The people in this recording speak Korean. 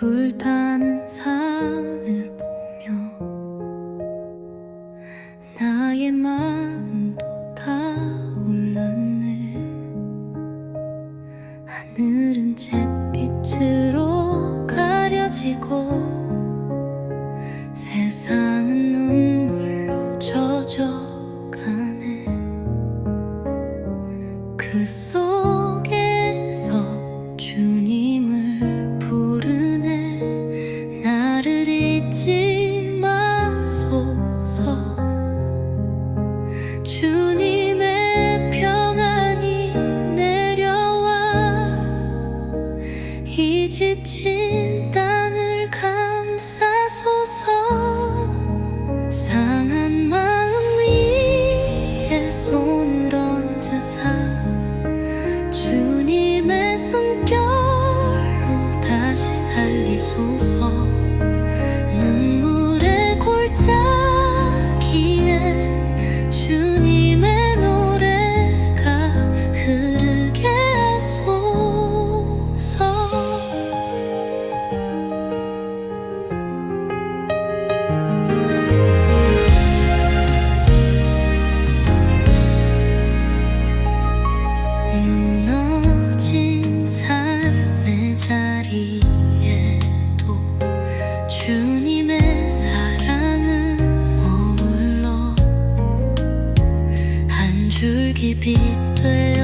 불타는 산을 보며 나의 마음도 타올랐네. 하늘은 잿빛으로 가려지고 세상은 눈물로 젖어가네. 그 속 지친 땅을 감싸소서. 상한 마음 위에 손을 얹으사 주 무너진 삶의 자리에도 주님의 사랑은 머물러 한 줄기 빛되